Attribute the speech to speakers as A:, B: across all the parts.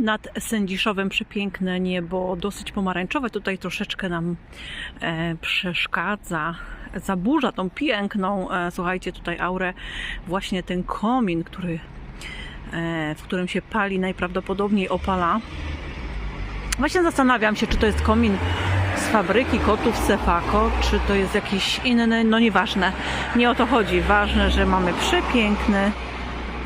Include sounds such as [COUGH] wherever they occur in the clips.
A: nad Sędziszowem przepiękne niebo, dosyć pomarańczowe. Tutaj troszeczkę nam e, przeszkadza, zaburza tą piękną, e, słuchajcie, tutaj aurę, właśnie ten komin, który, e, w którym się pali, najprawdopodobniej opala. Właśnie zastanawiam się, czy to jest komin z fabryki kotów Sefako, czy to jest jakiś inny, no nieważne. Nie o to chodzi. Ważne, że mamy przepiękny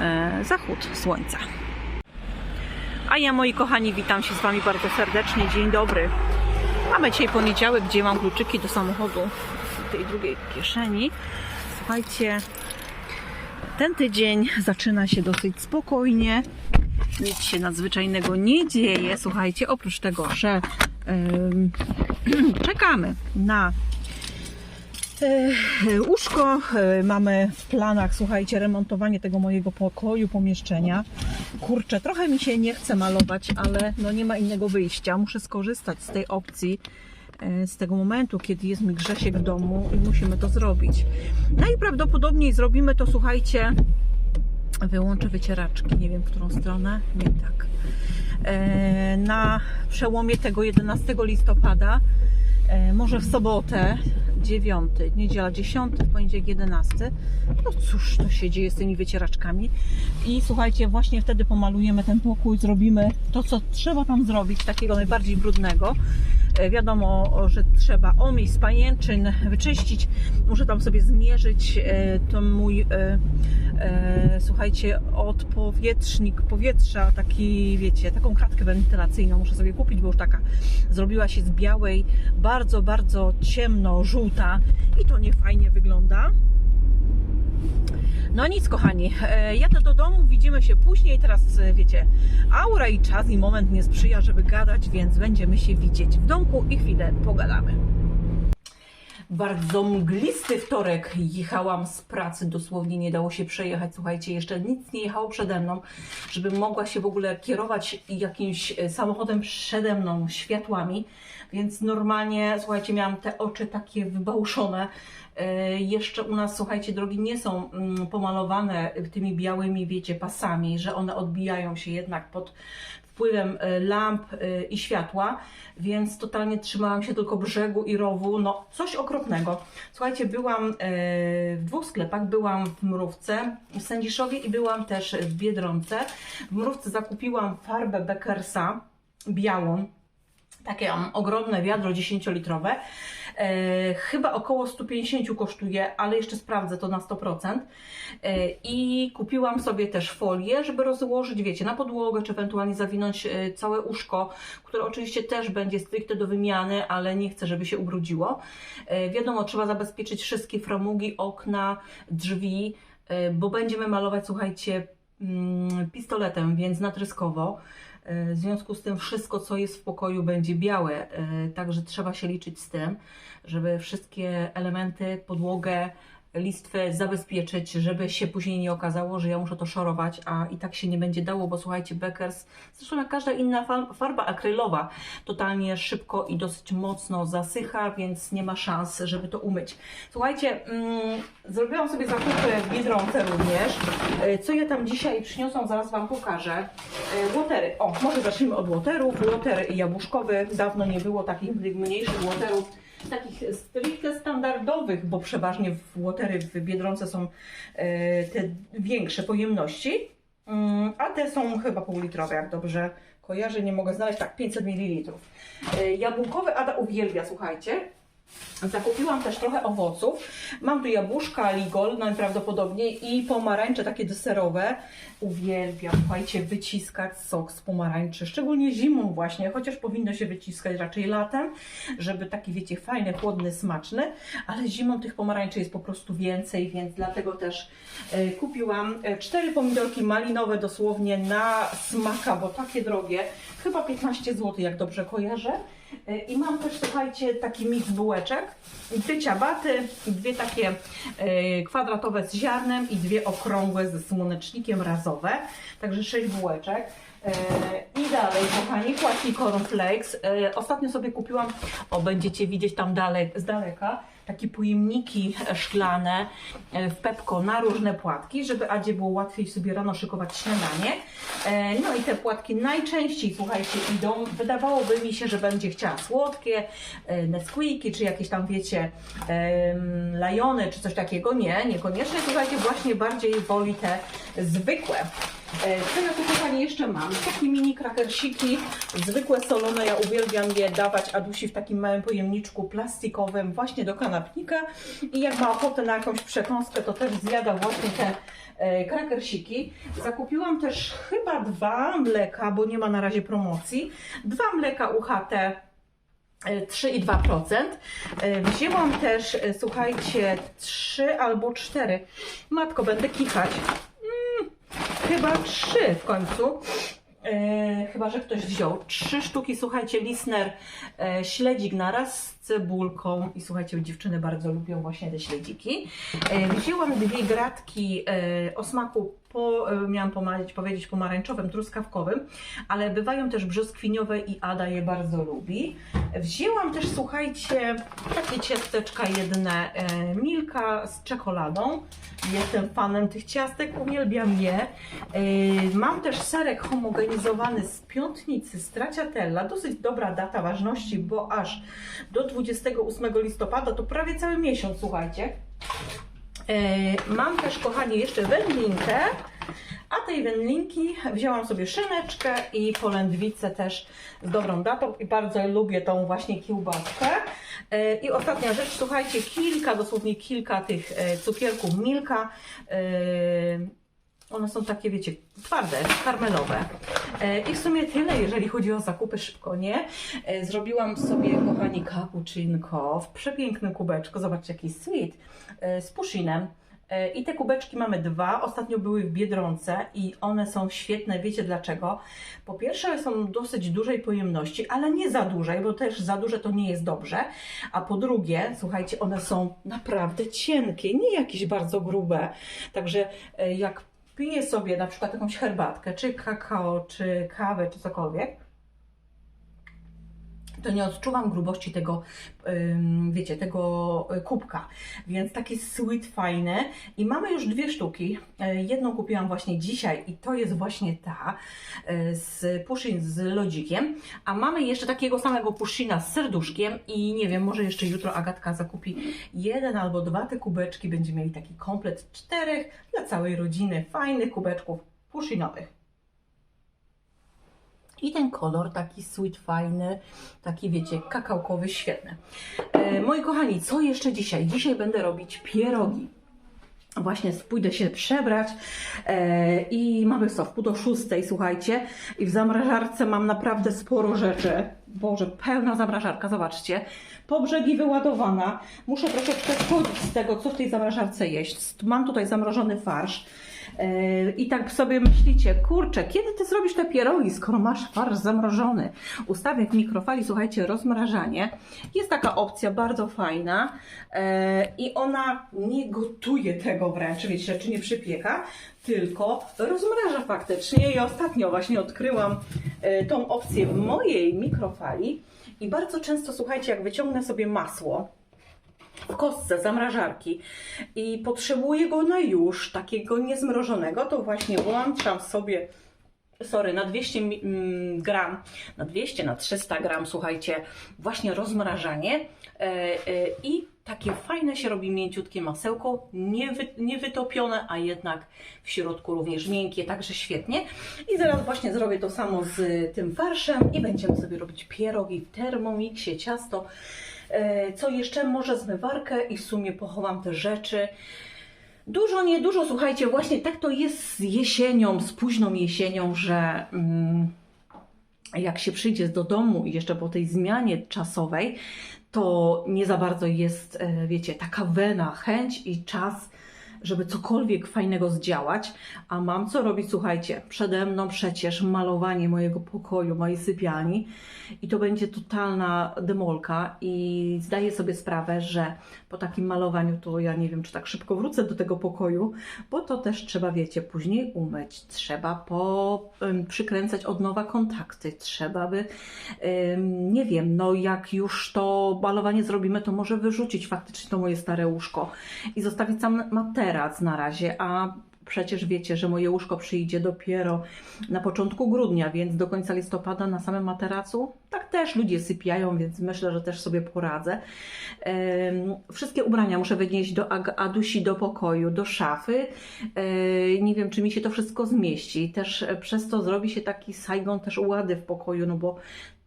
A: e, zachód słońca. A ja, moi kochani, witam się z Wami bardzo serdecznie. Dzień dobry. Mamy dzisiaj poniedziałek, gdzie mam kluczyki do samochodu w tej drugiej kieszeni. Słuchajcie, ten tydzień zaczyna się dosyć spokojnie. Nic się nadzwyczajnego nie dzieje. Słuchajcie, oprócz tego, że [CLEARS THROAT] czekamy na łóżko. E, Mamy w planach, słuchajcie, remontowanie tego mojego pokoju, pomieszczenia. Kurczę, trochę mi się nie chce malować, ale no nie ma innego wyjścia. Muszę skorzystać z tej opcji, e, z tego momentu, kiedy jest mi Grzesiek w domu i musimy to zrobić. Najprawdopodobniej zrobimy to, słuchajcie, wyłączę wycieraczki, nie wiem w którą stronę, nie tak. E, Na przełomie tego 11 listopada, e, może w sobotę 9, niedziela 10, w poniedziałek 11. No cóż to się dzieje z tymi wycieraczkami. I słuchajcie, właśnie wtedy pomalujemy ten pokój, zrobimy to, co trzeba tam zrobić, takiego najbardziej brudnego. E, Wiadomo, że trzeba omyć z pajęczyn, wyczyścić. Muszę tam sobie zmierzyć e, to mój, e, słuchajcie, odpowietrznik powietrza, taki, wiecie, taką kratkę wentylacyjną muszę sobie kupić, bo już taka zrobiła się z białej, bardzo, bardzo ciemno-żółta i to nie fajnie wygląda. No nic, kochani, e, jadę do domu, widzimy się później. Teraz, e, wiecie, aura i czas i moment nie sprzyja, żeby gadać, więc będziemy się widzieć w domku i chwilę pogadamy. Bardzo mglisty wtorek jechałam z pracy, dosłownie nie dało się przejechać. Słuchajcie, jeszcze nic nie jechało przede mną, żebym mogła się w ogóle kierować jakimś e, samochodem przede mną, światłami. Więc normalnie, słuchajcie, miałam te oczy takie wybałuszone. E, Jeszcze u nas, słuchajcie, drogi nie są mm, pomalowane tymi białymi, wiecie, pasami, że one odbijają się jednak pod wpływem e, lamp e, i światła, więc totalnie trzymałam się tylko brzegu i rowu, no coś okropnego. Słuchajcie, byłam e, w dwóch sklepach, byłam w Mrówce, w Sędziszowie i byłam też w Biedronce. W Mrówce zakupiłam farbę Beckersa, białą, takie ogromne wiadro 10-litrowe. E, chyba około 150 kosztuje, ale jeszcze sprawdzę to na 100%. E, I kupiłam sobie też folię, żeby rozłożyć, wiecie, na podłogę, czy ewentualnie zawinąć e, całe uszko, które oczywiście też będzie stricte do wymiany, ale nie chcę, żeby się ubrudziło. E, wiadomo, trzeba zabezpieczyć wszystkie framugi, okna, drzwi, e, bo będziemy malować, słuchajcie, mm, pistoletem, więc natryskowo. W związku z tym wszystko, co jest w pokoju, będzie białe. e, Także trzeba się liczyć z tym, żeby wszystkie elementy, podłogę, listwę zabezpieczyć, żeby się później nie okazało, że ja muszę to szorować, a i tak się nie będzie dało, bo słuchajcie, Beckers, zresztą jak każda inna fa- farba akrylowa, totalnie szybko i dosyć mocno zasycha, więc nie ma szans, żeby to umyć. Słuchajcie, mm, zrobiłam sobie zakupy w Biedronce również. E, Co ja tam dzisiaj przyniosłam, zaraz Wam pokażę. E, Łotery. O, może zacznijmy od łoterów. Łoter jabłuszkowy. Dawno nie było takich mniejszych łoterów takich stricte standardowych, bo przeważnie w łotery w Biedronce są e, te większe pojemności, Mm, a te są chyba półlitrowe, jak dobrze kojarzę, nie mogę znaleźć, tak 500 ml. E, Jabłkowy Ada uwielbia, słuchajcie. Zakupiłam też trochę owoców. Mam tu jabłuszka, ligol najprawdopodobniej i pomarańcze takie deserowe. Uwielbiam, słuchajcie, wyciskać sok z pomarańczy, szczególnie zimą właśnie, chociaż powinno się wyciskać raczej latem, żeby taki, wiecie, fajny, chłodny, smaczny, ale zimą tych pomarańczy jest po prostu więcej, więc dlatego też e, kupiłam e, cztery pomidorki malinowe dosłownie na smaka, bo takie drogie, chyba 15 zł, jak dobrze kojarzę. E, I mam też, słuchajcie, taki miks bułeczek, dwie ciabaty, dwie takie e, kwadratowe z ziarnem i dwie okrągłe ze słonecznikiem razowe, także sześć bułeczek. E, I dalej, kochani, płatki cornflakes. Ostatnio sobie kupiłam, o będziecie widzieć tam dalej, z daleka, takie pojemniki szklane e, w Pepko na różne płatki, żeby Adzie było łatwiej sobie rano szykować śniadanie. E, No i te płatki najczęściej, słuchajcie, idą, wydawałoby mi się, że będzie chciała słodkie, e, Nesquiki, czy jakieś tam, wiecie, lajony, czy coś takiego. Nie, niekoniecznie, słuchajcie, właśnie bardziej woli te zwykłe. E, Co ja tu kochani jeszcze mam? Takie mini krakersiki, zwykłe solone, ja uwielbiam je dawać Adusi w takim małym pojemniczku plastikowym właśnie do kanapnika i jak ma ochotę na jakąś przekąskę, to też zjada właśnie te e, krakersiki. Zakupiłam też chyba dwa mleka, bo nie ma na razie promocji. Dwa mleka UHT e, 3,2%. E, Wzięłam też, słuchajcie, 3 albo 4. Matko, będę kichać. Chyba 3 w końcu. E, chyba, że ktoś wziął. Trzy sztuki, słuchajcie, Lisner e, śledzik naraz cebulką. I słuchajcie, dziewczyny bardzo lubią właśnie te śledziki. E, wzięłam dwie gratki e, o smaku, po, e, miałam pomalić, powiedzieć pomarańczowym, truskawkowym, ale bywają też brzoskwiniowe i Ada je bardzo lubi. Wzięłam też, słuchajcie, takie ciasteczka jedne, Milka z czekoladą. Jestem fanem tych ciastek, uwielbiam je. Mam też serek homogenizowany z piątnicy Stracciatella. Dosyć dobra data ważności, bo aż do 28 listopada to prawie cały miesiąc, słuchajcie. E, Mam też, kochani, jeszcze wędlinkę, a tej wędlinki wzięłam sobie szyneczkę i polędwicę też z dobrą datą i bardzo lubię tą właśnie kiełbaskę. E, I ostatnia rzecz, słuchajcie, kilka, dosłownie kilka tych e, cukierków Milka. One są takie, wiecie, twarde, karmelowe. E, I w sumie tyle, jeżeli chodzi o zakupy szybko, nie? E, Zrobiłam sobie, kochani, cappuccinko w przepięknym kubeczku. Zobaczcie, jaki sweet, e, z pushinem. I te kubeczki mamy dwa. Ostatnio były w Biedronce i one są świetne. Wiecie dlaczego? Po pierwsze są dosyć dużej pojemności, ale nie za dużej, bo też za duże to nie jest dobrze. A po drugie, słuchajcie, one są naprawdę cienkie, nie jakieś bardzo grube. Także jak piję sobie na przykład jakąś herbatkę, czy kakao, czy kawę, czy cokolwiek, to nie odczuwam grubości tego, wiecie, tego y, kubka. Więc takie sweet, fajne. I mamy już dwie sztuki. E, Jedną kupiłam właśnie dzisiaj i to jest właśnie ta e, z pushin z lodzikiem. A mamy jeszcze takiego samego pushina z serduszkiem i nie wiem, może jeszcze jutro Agatka zakupi jeden albo dwa te kubeczki. Będziemy mieli taki komplet czterech dla całej rodziny fajnych kubeczków pushinowych. I ten kolor taki sweet, fajny, taki wiecie, kakałkowy, świetny. E, moi kochani, co jeszcze dzisiaj? Dzisiaj będę robić pierogi. Właśnie pójdę się przebrać e, i mamy co, do szóstej, słuchajcie. I w zamrażarce mam naprawdę sporo rzeczy. Boże, pełna zamrażarka, zobaczcie. Po brzegi wyładowana. Muszę troszeczkę schodzić z tego, co w tej zamrażarce jeść. Mam tutaj zamrożony farsz. E, I tak sobie myślicie, kurczę, kiedy ty zrobisz te pierogi, skoro masz farsz zamrożony? Ustawię w mikrofali, słuchajcie, rozmrażanie. Jest taka opcja bardzo fajna e, i ona nie gotuje tego wręcz, wiecie, czy nie przypieka, tylko rozmraża faktycznie. I ostatnio właśnie odkryłam e, tą opcję w mojej mikrofali i bardzo często, słuchajcie, jak wyciągnę sobie masło, w kostce zamrażarki i potrzebuję go na już, takiego niezmrożonego, to właśnie włączam sobie, sorry, na 200 mi- mm, gram, na 200, na 300 gram, słuchajcie, właśnie rozmrażanie e, e, i takie fajne się robi mięciutkie masełko, nie, wy, nie a jednak w środku również miękkie, także świetnie. I zaraz właśnie zrobię to samo z tym farszem i będziemy sobie robić pierogi w termomiksie, ciasto. E, Co jeszcze? Może zmywarkę i w sumie pochowam te rzeczy. Dużo, niedużo, słuchajcie, właśnie tak to jest z jesienią, z późną jesienią, że mm, jak się przyjdzie do domu i jeszcze po tej zmianie czasowej, to nie za bardzo jest, e, wiecie, taka wena, chęć i czas żeby cokolwiek fajnego zdziałać, a mam co robić, słuchajcie, przede mną przecież malowanie mojego pokoju, mojej sypialni i to będzie totalna demolka i zdaję sobie sprawę, że po takim malowaniu to ja nie wiem, czy tak szybko wrócę do tego pokoju, bo to też trzeba, wiecie, później umyć, trzeba po, em, przykręcać od nowa kontakty, trzeba by, em, nie wiem, no jak już to malowanie zrobimy, to może wyrzucić faktycznie to moje stare łóżko i zostawić sam materac na razie, a przecież wiecie, że moje łóżko przyjdzie dopiero na początku grudnia, więc do końca listopada na samym materacu tak też ludzie sypiają, więc myślę, że też sobie poradzę. Wszystkie ubrania muszę wynieść do Adusi do pokoju, do szafy. Nie wiem, czy mi się to wszystko zmieści. Też e, przez to zrobi się taki Saigon też łady w pokoju, no bo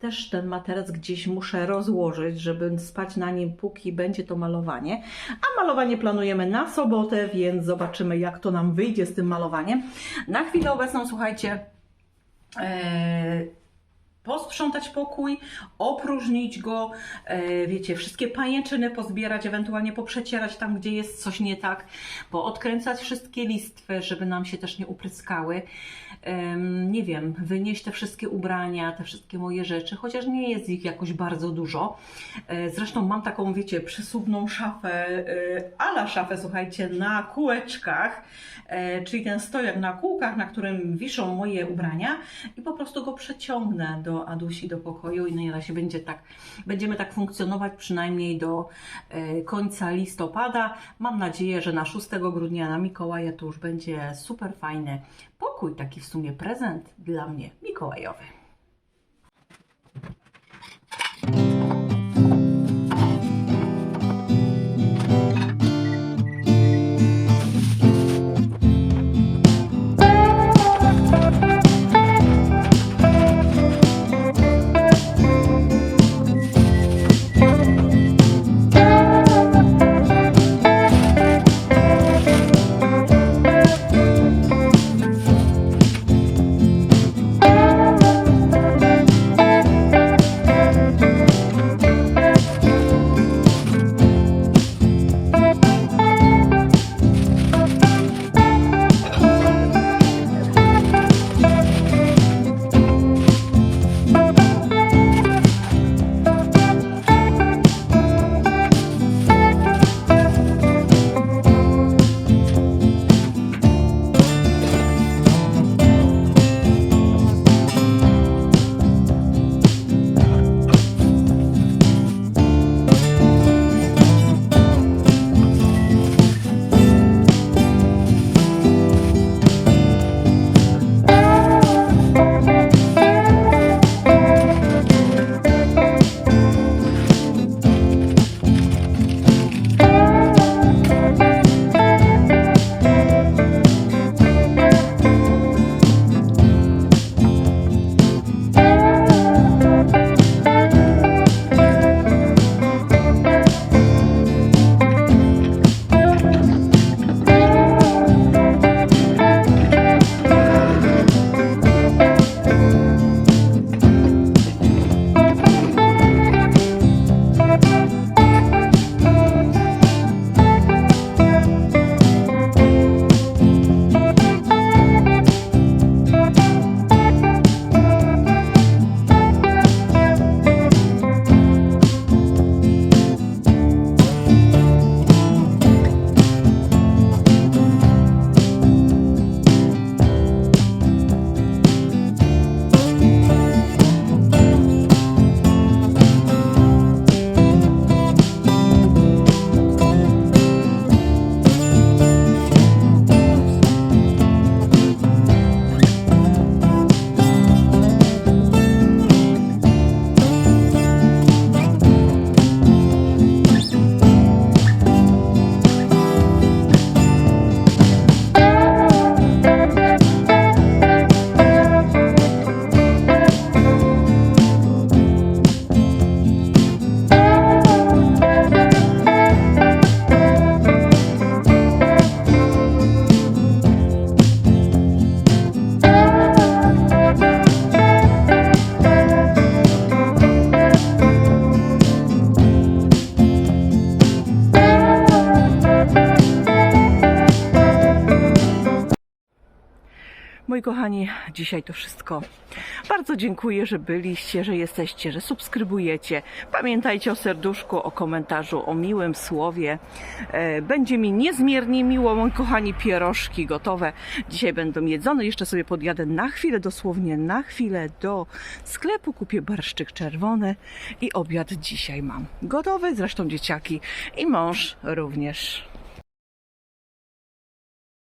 A: też ten materac gdzieś muszę rozłożyć, żeby spać na nim, póki będzie to malowanie. A malowanie planujemy na sobotę, więc zobaczymy, jak to nam wyjdzie z tym malowaniem. Na chwilę obecną, słuchajcie, e, posprzątać pokój, opróżnić go, e, wiecie, wszystkie pajęczyny pozbierać, ewentualnie poprzecierać tam, gdzie jest coś nie tak, poodkręcać wszystkie listwy, żeby nam się też nie upryskały. Nie wiem, wynieść te wszystkie ubrania, te wszystkie moje rzeczy, chociaż nie jest ich jakoś bardzo dużo. E, Zresztą mam taką, wiecie, przesuwną szafę, e, ala szafę, słuchajcie, na kółeczkach, e, czyli ten stojak na kółkach, na którym wiszą moje ubrania i po prostu go przeciągnę do Adusi, do pokoju i na razie będzie tak, będziemy tak funkcjonować przynajmniej do końca listopada. Mam nadzieję, że na 6 grudnia na Mikołaja to już będzie super fajny pokój, taki w sumie prezent dla mnie mikołajowy. Moi kochani, dzisiaj to wszystko. Bardzo dziękuję, że byliście, że jesteście, że subskrybujecie. Pamiętajcie o serduszku, o komentarzu, o miłym słowie. E, Będzie mi niezmiernie miło, moi kochani, pierożki gotowe. Dzisiaj będą jedzone. Jeszcze sobie podjadę na chwilę, dosłownie na chwilę do sklepu. Kupię barszczyk czerwony i obiad dzisiaj mam gotowy. Zresztą dzieciaki i mąż również.